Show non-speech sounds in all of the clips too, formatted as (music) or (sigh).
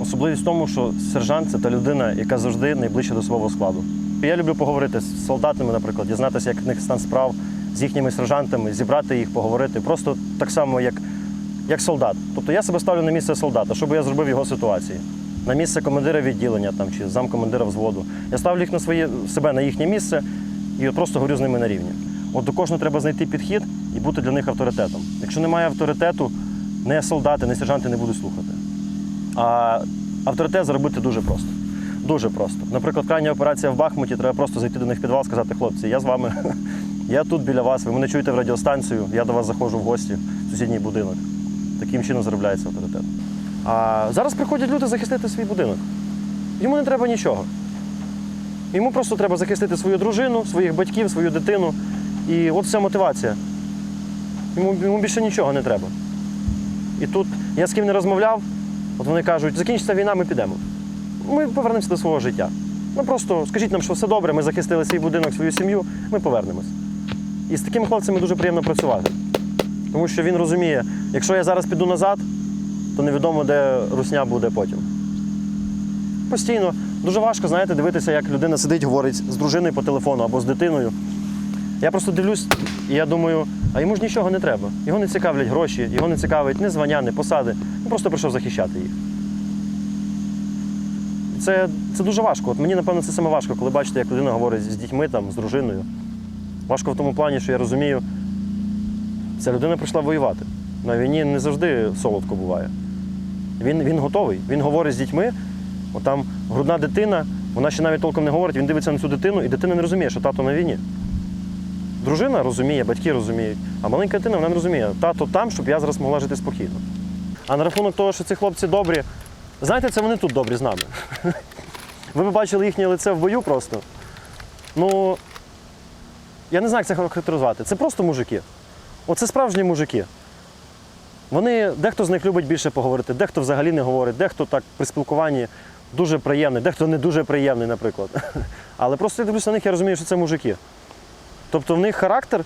Особливість в тому, що сержант це та людина, яка завжди найближче до свого складу. Я люблю поговорити з солдатами, наприклад, дізнатися, як в них стан справ з їхніми сержантами, зібрати їх, поговорити. Просто так само, як, як солдат. Тобто я себе ставлю на місце солдата, щоб я зробив його ситуації. На місце командира відділення там, чи замкомандира взводу. Я ставлю їх на своє, себе на їхнє місце і от просто говорю з ними на рівні. От до кожного треба знайти підхід і бути для них авторитетом. Якщо немає авторитету, не солдати, не сержанти не будуть слухати. А авторитет зробити дуже просто. Дуже просто. Наприклад, крайня операція в Бахмуті, треба просто зайти до них в підвал, сказати, хлопці, я з вами, (laughs) я тут біля вас, ви мене чуєте в радіостанцію, я до вас заходжу в гості в сусідній будинок. Таким чином заробляється авторитет. А зараз приходять люди захистити свій будинок. Йому не треба нічого. Йому просто треба захистити свою дружину, своїх батьків, свою дитину. І от вся мотивація. Йому, йому більше нічого не треба. І тут я з ким не розмовляв, от вони кажуть, закінчиться війна, ми підемо. Ми повернемося до свого життя. Ну просто скажіть нам, що все добре, ми захистили свій будинок, свою сім'ю, ми повернемось. І з такими хлопцями дуже приємно працювати. Тому що він розуміє, якщо я зараз піду назад, то невідомо, де русня буде потім. Постійно дуже важко, знаєте, дивитися, як людина сидить, говорить з дружиною по телефону або з дитиною. Я просто дивлюсь, і я думаю, а йому ж нічого не треба. Його не цікавлять гроші, його не цікавить ні звання, ні посади. Він просто прийшов захищати їх. Це, це дуже важко. От мені, напевно, це саме важко, коли бачите, як людина говорить з дітьми, там, з дружиною. Важко в тому плані, що я розумію, ця людина прийшла воювати. На війні не завжди солодко буває. Він, він готовий. Він говорить з дітьми, от там грудна дитина, вона ще навіть толком не говорить, він дивиться на цю дитину, і дитина не розуміє, що тато на війні. Дружина розуміє, батьки розуміють, а маленька дитина вона не розуміє. Тато там, щоб я зараз могла жити спокійно. А на рахунок того, що ці хлопці добрі, знаєте, це вони тут добрі з нами. (laughs) Ви б бачили їхнє лице в бою просто. Ну, я не знаю, як це характеризувати. Це просто мужики. Оце справжні мужики. Вони, дехто з них любить більше поговорити, дехто взагалі не говорить, дехто так при спілкуванні дуже приємний, дехто не дуже приємний, наприклад. (laughs) Але просто я дивлюся на них, я розумію, що це мужики. Тобто в них характер,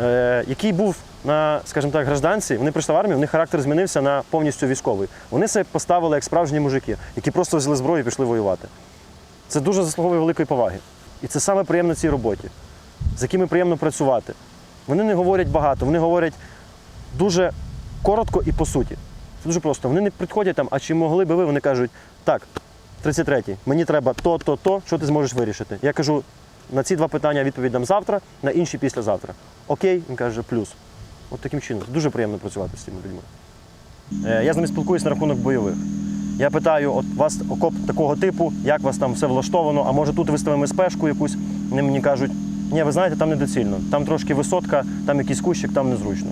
е, який був на, скажімо так, гражданці, вони прийшли в армію, в них характер змінився на повністю військовий. Вони себе поставили як справжні мужики, які просто взяли зброю і пішли воювати. Це дуже заслуговує великої поваги. І це саме приємно в цій роботі, з якими приємно працювати. Вони не говорять багато, вони говорять дуже коротко і по суті. Це дуже просто. Вони не підходять там, а чи могли би ви? Вони кажуть, так, 33-й, мені треба то, то, то, що ти зможеш вирішити. Я кажу, на ці два питання відповідь дам завтра, на інші післязавтра. Окей, він каже, плюс. От таким чином. Дуже приємно працювати з цими людьми. Е, Я з ними спілкуюся на рахунок бойових. Я питаю, от вас окоп такого типу, як вас там все влаштовано, а може тут виставимо спешку якусь. Вони мені кажуть, ні, ви знаєте, там недоцільно. Там трошки висотка, там якийсь кущик, там незручно.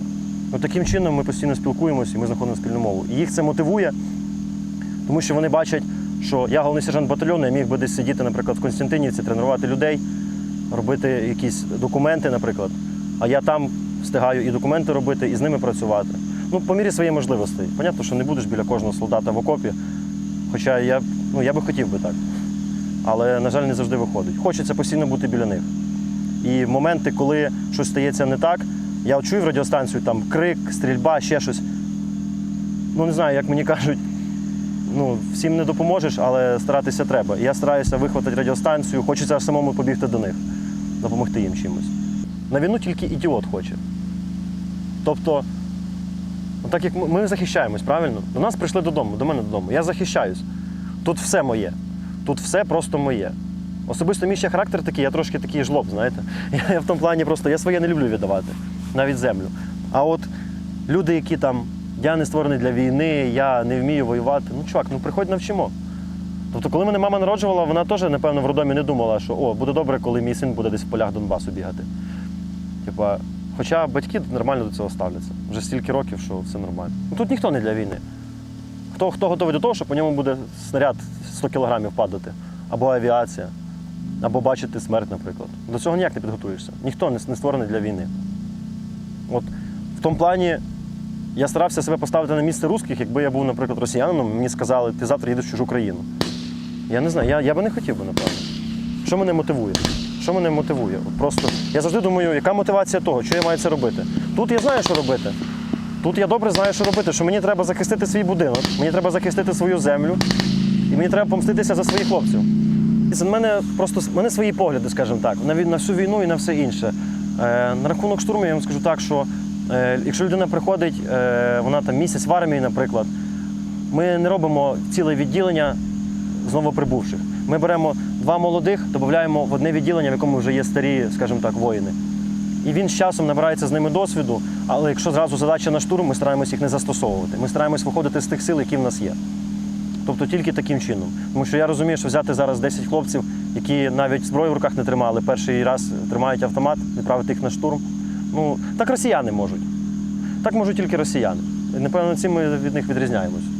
От таким чином ми постійно спілкуємося і ми знаходимо спільну мову. І їх це мотивує, тому що вони бачать, що я головний сержант батальйону, я міг би десь сидіти, наприклад, в Константинівці, тренувати людей, робити якісь документи, наприклад. А я там встигаю і документи робити, і з ними працювати. Ну, по мірі своєї можливостей. Понятно, що не будеш біля кожного солдата в окопі. Хоча я, ну, я би хотів би так. Але, на жаль, не завжди виходить. Хочеться постійно бути біля них. І моменти, коли щось стається не так, я чую в радіостанцію там крик, стрільба, ще щось. Ну, не знаю, як мені кажуть, ну, всім не допоможеш, але старатися треба. Я стараюся вихватити радіостанцію, хочеться самому побігти до них, допомогти їм чимось. На війну тільки ідіот хоче. Тобто, ну, так як ми- захищаємось, правильно? До нас прийшли додому, до мене додому. Я захищаюсь. Тут все моє. Тут все просто моє. Особисто мій ще характер такий, я трошки такий жлоб, знаєте. (laughs) Я, я в тому плані просто я своє не люблю віддавати, навіть землю. А от люди, які там, я не створений для війни, я не вмію воювати, ну чувак, ну приходь навчимо. Тобто, коли мене мама народжувала, вона теж, напевно, в роддомі не думала, що о, буде добре, коли мій син буде десь в полях Донбасу бігати. Типа, хоча батьки нормально до цього ставляться. Вже стільки років, що все нормально. Ну, тут ніхто не для війни. Хто, хто готовий до того, що по ньому буде снаряд 100 кілограмів падати, або авіація, або бачити смерть, наприклад. До цього ніяк не підготуєшся. Ніхто не, не створений для війни. От в тому плані я старався себе поставити на місце русських, якби я був, наприклад, росіянином, мені сказали, ти завтра їдеш в чужу країну. Я не знаю, я, я би не хотів би, напевно. Що мене мотивує? Що мене мотивує? От просто я завжди думаю, яка мотивація того, що я маю це робити. Тут я знаю, що робити. Тут я добре знаю, що робити, що мені треба захистити свій будинок, мені треба захистити свою землю, і мені треба помститися за своїх хлопців. І Це в мене просто в мене свої погляди, скажімо так, на, на всю війну і на все інше. Е, на рахунок штурму я вам скажу так, що е, якщо людина приходить, е, вона там місяць в армії, наприклад, ми не робимо ціле відділення з новоприбувших. Ми беремо два молодих, додаємо в одне відділення, в якому вже є старі, скажімо так, воїни. І він з часом набирається з ними досвіду, але якщо зразу задача на штурм, ми стараємося їх не застосовувати. Ми стараємось виходити з тих сил, які в нас є. Тобто тільки таким чином. Тому що я розумію, що взяти зараз 10 хлопців, які навіть зброю в руках не тримали, перший раз тримають автомат, відправити їх на штурм. Ну, так росіяни можуть. Так можуть тільки росіяни. Напевно, цим ми від них відрізняємось.